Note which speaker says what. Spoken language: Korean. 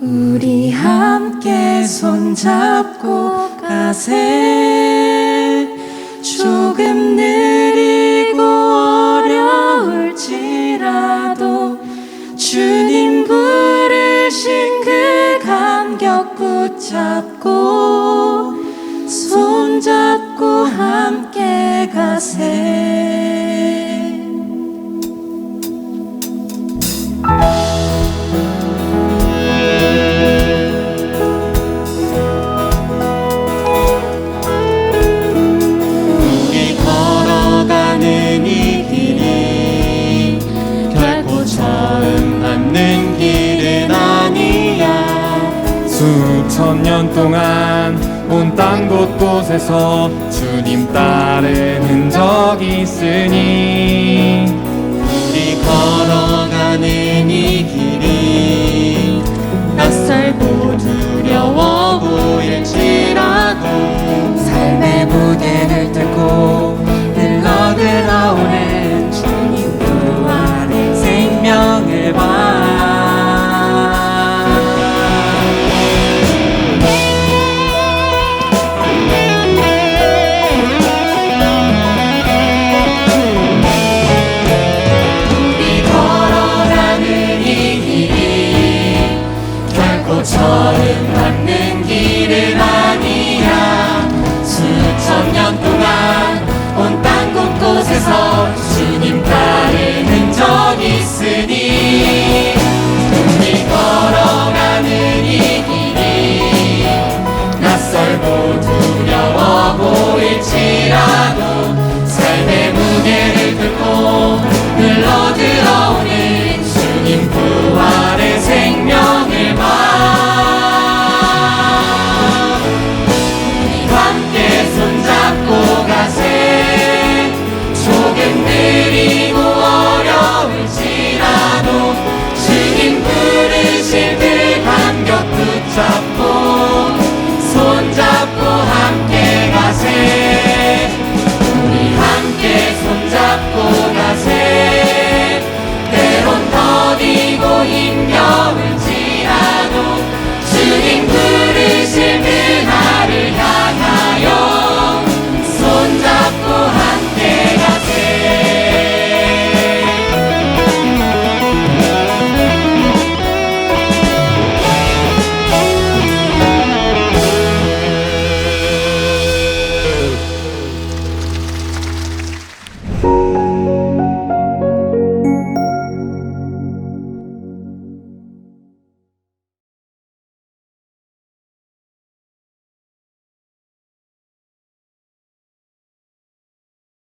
Speaker 1: 우리 함께 손잡고 가세. 조금 느리고 어려울지라도 주님 부르신 그 감격 붙잡고 손잡고 함께 가세
Speaker 2: 수천 년 동안 온 땅 곳곳에서 주님 따르는 적이 있으니
Speaker 3: 우리 걸어 길을 말